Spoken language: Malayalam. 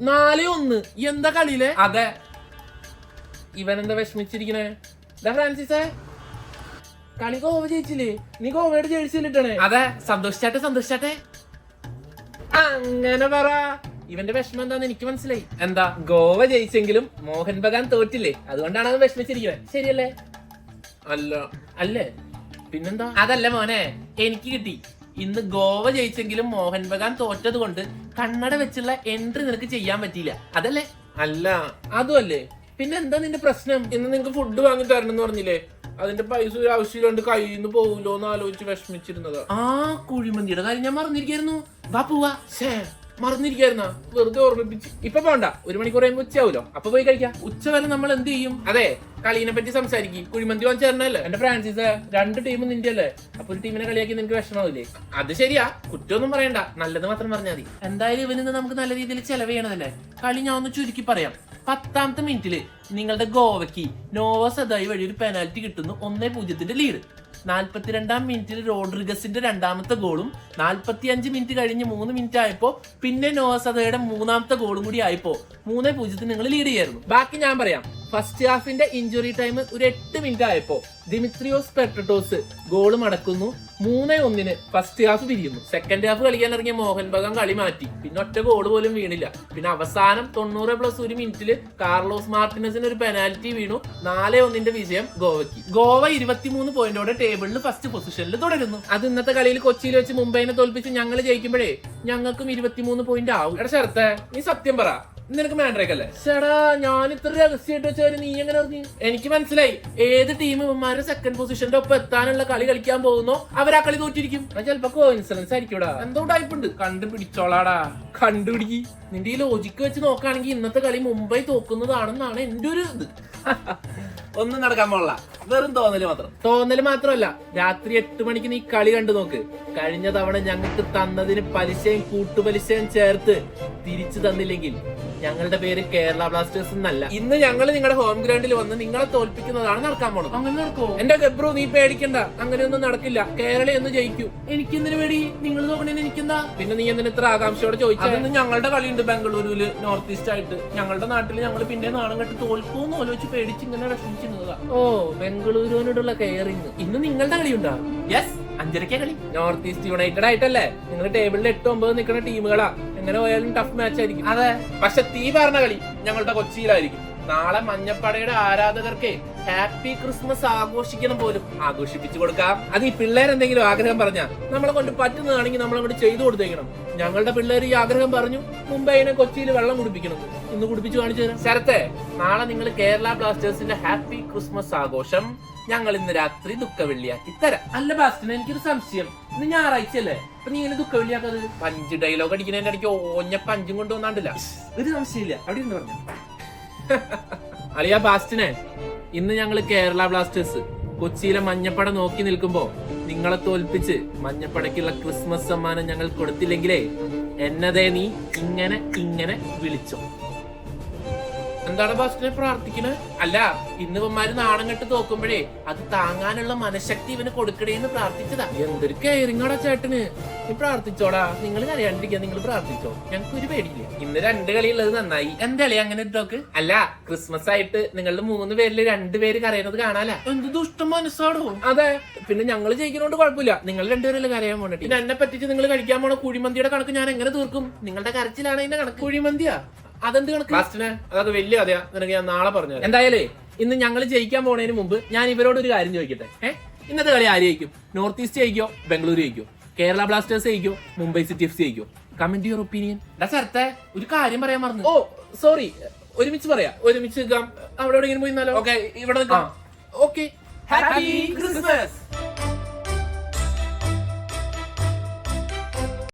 നാല് ഒന്ന്. എന്താ കളിയിലെ? അതെ. ഇവൻ എന്താ വിഷമിച്ചിരിക്കണേ? ഇതാ ഫ്രാൻസിസേ. കളി ഗോവ ജയിച്ചില്ലേ? നീ ഗോവയുടെ ജേഴ്സി ഇട്ടണേ? അതെ. സന്തോഷിച്ചാട്ടെ സന്തോഷിച്ചാട്ടെ. അങ്ങനെ പറ. ഇവന്റെ വിഷമം എന്താന്ന് എനിക്ക് മനസ്സിലായി. എന്താ? ഗോവ ജയിച്ചെങ്കിലും മോഹൻ ബഗാൻ തോറ്റില്ലേ? അതുകൊണ്ടാണ് അവൻ വിഷമിച്ചിരിക്കുന്നത് ശരിയല്ലേ? അല്ല. അല്ലേ? പിന്നെന്താ? അതല്ല മോനെ. എനിക്ക് കിട്ടി. ഇന്ന് ഗോവ ജയിച്ചെങ്കിലും മോഹൻ ബഗാൻ തോറ്റത് കൊണ്ട് കണ്ണട വെച്ചുള്ള എൻട്രി നിനക്ക് ചെയ്യാൻ പറ്റിയില്ല. അതല്ലേ? അല്ല. അതും അല്ലേ? പിന്നെ എന്താ നിന്റെ പ്രശ്നം? ഇന്ന് നിങ്ങക്ക് ഫുഡ് വാങ്ങി തരണം എന്ന് പറഞ്ഞില്ലേ? അതിന്റെ പൈസ ഒരു ആവശ്യമില്ലാണ്ട് കയ്യിൽ നിന്ന് പോകില്ലോ എന്ന് ആലോചിച്ച് വിഷമിച്ചിരുന്നത്. ആ കുഴിമന്തിയുടെ കാര്യം ഞാൻ മറന്നിരിക്കായിരുന്നു വാ പോവാ. മറന്നിരിക്കായിരുന്ന വെറുതെ ഓർമ്മിപ്പിച്ച്. ഇപ്പൊ പോണ്ട. ഒരു മണിക്കൂർ കഴിയുമ്പോ ഉച്ചയാവൂലോ? അപ്പൊ പോയി കഴിക്കാം. ഉച്ച വരെ നമ്മൾ എന്ത് ചെയ്യും? അതെ കളീനെ പറ്റി സംസാരിക്കും. കുഴിമന്തി വാങ്ങിച്ചു തരണല്ലേ? എന്റെ ഫ്രാൻസിസ് രണ്ട് ടീമും നിന്റെ അല്ലേ? അപ്പൊ ഒരു ടീമിനെ കളിയാക്കി നിനക്ക് വിഷമാവില്ലേ അത് ശരിയാ. കുറ്റമൊന്നും പറയണ്ട. നല്ലത് മാത്രം പറഞ്ഞാൽ മതി. എന്തായാലും ഇവനിന്ന് നമുക്ക് നല്ല രീതിയിൽ ചെലവ് ചെയ്യണതല്ലേ? കളി ഞാൻ ഒന്ന് ചുരുക്കി പറയാം. പത്താമത്തെ മിനിറ്റിൽ നിങ്ങളുടെ ഗോവയ്ക്ക് നോവ സദായി വഴി ഒരു പെനാൽറ്റി കിട്ടുന്നു. ഒന്നേ പൂജ്യത്തിന്റെ ലീഡ് നാൽപ്പത്തിരണ്ടാം മിനിറ്റിൽ റോഡ്രിഗസിന്റെ രണ്ടാമത്തെ ഗോളും നാൽപ്പത്തി അഞ്ച് മിനിറ്റ് കഴിഞ്ഞ് മൂന്ന് മിനിറ്റ് ആയപ്പോ പിന്നെ നോവസതയുടെ മൂന്നാമത്തെ ഗോളും കൂടി ആയപ്പോ മൂന്നേ പൂജ്യത്തിന് നിങ്ങൾ ലീഡ് ചെയ്യായിരുന്നു. ബാക്കി ഞാൻ പറയാം. ഫസ്റ്റ് ഹാഫിന്റെ ഇഞ്ചുറി ടൈം ഒരു എട്ട് മിനിറ്റ് ആയപ്പോ ദിമിത്രിയോസ് പെർട്ടോസ് ഗോൾ മടക്കുന്നു. മൂന്നേ ഒന്നിന് ഫസ്റ്റ് ഹാഫ് പിരിയുന്നു. സെക്കൻഡ് ഹാഫ് കളിക്കാൻ ഇറങ്ങിയ മോഹൻ ഭഗം കളി മാറ്റി. പിന്നെ ഒറ്റ ഗോൾ പോലും വീണില്ല. പിന്നെ അവസാനം തൊണ്ണൂറ് പ്ലസ് ഒരു മിനിറ്റിൽ കാർലോസ് മാർട്ടിനസിന് ഒരു പെനാൽറ്റി വീണു. നാല് ഒന്നിന്റെ വിജയം ഗോവയ്ക്ക്. ഗോവ ഇരുപത്തിമൂന്ന് പോയിന്റോടെ ടേബിളിൽ ഫസ്റ്റ് പൊസിഷനിൽ തുടരുന്നു. അത് ഇന്നത്തെ കളിയിൽ കൊച്ചിയിൽ വെച്ച് മുംബൈനെ തോൽപ്പിച്ച് ഞങ്ങൾ ജയിക്കുമ്പോഴേ ഞങ്ങൾക്കും ഇരുപത്തിമൂന്ന് പോയിന്റ് ആവും. എടാ ശരത്തെ നീ സത്യം പറ. നിനക്ക് മാൻഡ്രേക്കല്ലേ ചേടാ ഞാൻ ഇത്ര രഹസ്യമായിട്ട് വെച്ചാൽ നീ എങ്ങനെ അറിഞ്ഞു? എനിക്ക് മനസ്സിലായി. ഏത് ടീം ഇവന്മാരുടെ സെക്കൻഡ് പൊസിഷന്റെ ഒപ്പം എത്താനുള്ള കളി കളിക്കാൻ പോകുന്നോ അവരാ കളി തോറ്റിരിക്കും. ചിലപ്പോ കോയിൻസിഡൻസ് ആയിരിക്കൂടാ എന്തോ ടൈപ്പ് ഉണ്ട്. കണ്ടുപിടിച്ചോളാടാ. കണ്ടുപിടിക്ക് നിന്റെ ഈ ലോജിക്ക് വെച്ച് നോക്കുകയാണെങ്കിൽ ഇന്നത്തെ കളി മുംബൈ തോക്കുന്നതാണെന്നാണ് എന്റെ ഒരു ഇത്. ഒന്നും നടക്കാൻ പോള വെറും തോന്നൽ മാത്രം. തോന്നൽ മാത്രമല്ല രാത്രി എട്ട് മണിക്ക് നീ കളി കണ്ടു നോക്ക്. കഴിഞ്ഞ തവണ ഞങ്ങൾക്ക് തന്നതിന് പലിശയും കൂട്ടുപലിശയും ചേർത്ത് തിരിച്ചു തന്നില്ലെങ്കിൽ ഞങ്ങളുടെ പേര് കേരള ബ്ലാസ്റ്റേഴ്സ് എന്നല്ല. ഇന്ന് ഞങ്ങൾ നിങ്ങളുടെ ഹോം ഗ്രൗണ്ടിൽ വന്ന് നിങ്ങളെ തോൽപ്പിക്കുന്നതാണ് നടക്കാൻ പോണത്. അങ്ങനെ നടക്കോ എന്റെ ഗബ്രു നീ പേടിക്കണ്ട. അങ്ങനെയൊന്നും നടക്കില്ല. കേരള എന്ന് ജയിക്കൂ. എനിക്ക് എന്തിനു പേടി? നിങ്ങൾ നോക്കണേന്ന് എനിക്കെന്താ? പിന്നെ നീ എന്തിനു ഇത്ര ആകാംക്ഷയോടെ ചോദിച്ചത് ഞങ്ങളുടെ കളിയുണ്ട് ബാംഗ്ലൂരിൽ നോർത്ത് ഈസ്റ്റ് ആയിട്ട്. ഞങ്ങളുടെ നാട്ടിൽ ഞങ്ങൾ പിന്നെ നാണം കെട്ട് തോൽക്കൂന്ന് ആലോചിച്ച് പേടിച്ച് ഇങ്ങനെ വിഷമിച്ചിരുന്നതാ ഓ ബംഗളൂരുവിനോടുള്ള കെയറിങ്. ഇന്ന് നിങ്ങളുടെ കളിയുണ്ടോ? യെസ് അഞ്ചരക്ക കളി. നോർത്ത് ഈസ്റ്റ് യുണൈറ്റഡ് ആയിട്ടല്ലേ? നിങ്ങൾ ടേബിളിൽ എട്ട് ഒമ്പത് നിൽക്കുന്ന ടീമുകളാ. എങ്ങനെ പോയാലും ടഫ് മാച്ച് ആയിരിക്കും. അതെ. പക്ഷെ തീ പറഞ്ഞ കളി ഞങ്ങളുടെ കൊച്ചിയിലായിരിക്കും. നാളെ മഞ്ഞപ്പടയുടെ ആരാധകർക്ക് ഹാപ്പി ക്രിസ്മസ് ആഘോഷിക്കണം പോലും. ആഘോഷിപ്പിച്ചു കൊടുക്കാം. അത് ഈ പിള്ളേരെന്തെങ്കിലും ആഗ്രഹം പറഞ്ഞാൽ നമ്മളെ കൊണ്ട് പറ്റുന്നതാണെങ്കിൽ നമ്മൾ അങ്ങോട്ട് ചെയ്തു കൊടുത്തേക്കണം. ഞങ്ങളുടെ പിള്ളേർ ഈ ആഗ്രഹം പറഞ്ഞു. മുംബൈനെ കൊച്ചിയിൽ വെള്ളം കുടിപ്പിക്കണം. ഇന്ന് കുടിപ്പിച്ചു കാണിച്ചു തരാം. ശരത്തെ നാളെ നിങ്ങൾ കേരള ബ്ലാസ്റ്റേഴ്സിന്റെ ഹാപ്പി ക്രിസ്മസ് ആഘോഷം ഞങ്ങൾ ഇന്ന് രാത്രി ദുഃഖ വെള്ളിയാക്കി തരാം. അല്ല ബാസ്റ്റിന് എനിക്കൊരു സംശയം. ഇന്ന് ഞായറാഴ്ച അല്ലേ അപ്പൊ നീ ഇങ്ങനെ ദുഃഖ വെള്ളിയാക്കത് പഞ്ച് ഡയലോഗ് അടിക്കുന്നതിന്റെ ഇടയ്ക്ക് ഓഞ്ഞ പഞ്ചും കൊണ്ടുവന്നാണ്ടില്ല. ഒരു സംശയമില്ല. അവിടെ ഇരുന്ന് പറഞ്ഞു. അളിയ ബാസ്റ്റിനെ ഇന്ന് ഞങ്ങൾ കേരള ബ്ലാസ്റ്റേഴ്സ് കൊച്ചിയിലെ മഞ്ഞപ്പട നോക്കി നിൽക്കുമ്പോ നിങ്ങളെ തോൽപ്പിച്ച് മഞ്ഞപ്പടയ്ക്കുള്ള ക്രിസ്മസ് സമ്മാനം ഞങ്ങൾ കൊടുത്തില്ലെങ്കിലേ എന്നതേ നീ ഇങ്ങനെ ഇങ്ങനെ വിളിച്ചോ. എന്താണ് ബാസ്റ്റിനെ പ്രാർത്ഥിക്കണേ? അല്ല ഇന്ന് ഇവന്മാര് നാണം കെട്ട് തോക്കുമ്പോഴേ അത് താങ്ങാനുള്ള മനഃശക്തി ഇവന് കൊടുക്കണേന്ന് പ്രാർത്ഥിച്ചതാ. എന്തൊരു കയറിങ്ങോടാ ചേട്ടന്. നീ പ്രാർത്ഥിച്ചോടാ. നിങ്ങൾ കരയാണ്ടിരിക്കാൻ നിങ്ങൾ പ്രാർത്ഥിച്ചോ. ഞങ്ങൾക്ക് ഒരു പേടിയില്ല. ഇന്ന് രണ്ട് കളി ഉള്ളത് നന്നായി കളി അങ്ങനെ ഒരു ടോക്ക് അല്ല ക്രിസ്മസ് ആയിട്ട് നിങ്ങളുടെ മൂന്ന് പേരിൽ രണ്ടുപേര് കരയുന്നത് കാണാല എന്ത് ദുഷ്ടം മനസ്സാടോ. അതെ പിന്നെ ഞങ്ങൾ ജയിക്കുന്നോണ്ട് കുഴപ്പമില്ല. നിങ്ങൾ രണ്ടുപേരല്ലേ കരയാൻ പോണിട്ട് പിന്നെ എന്നെ പറ്റിച്ച് നിങ്ങൾ കഴിക്കാൻ പോണ കുഴിമന്തിയുടെ കണക്ക് ഞാൻ എങ്ങനെ തീർക്കും? നിങ്ങളുടെ കരച്ചിലാണ് അതിന്റെ കണക്ക്. കുഴിമന്തിയാ? അതെന്ത് കണക്ക്? ലാസ്റ്റിന് അതൊക്കെ വലിയ കഥയാ. നിനക്ക് ഞാൻ നാളെ പറഞ്ഞു എന്തായാലേ ഇന്ന് ഞങ്ങൾ ജയിക്കാൻ പോണതിന് മുമ്പ് ഞാൻ ഇവരോട് ഒരു കാര്യം ചോദിക്കട്ടെ? ഏഹ് ഇന്നത്തെ കളി ആര് ജയിക്കും? നോർത്ത് ഈസ്റ്റ് ജയിക്കോ? ബംഗളൂരു ജയിക്കോ? കേരള ബ്ലാസ്റ്റേഴ്സ് ജയിക്കോ? മുംബൈ സിറ്റി എഫ് സി ജയിക്കോ? കമന്റ് യുവർ ഒപ്പീനിയൻ സ്ഥലത്തെ ഒരു കാര്യം പറയാൻ മറന്നു. ഓ സോറി ഒരുമിച്ച് പറയാ. ഒരുമിച്ച് നിൽക്കാം. അവിടെ എവിടെയെങ്കിലും പോയി ഓക്കെ ഇവിടെ നിൽക്കാം. Okay happy Christmas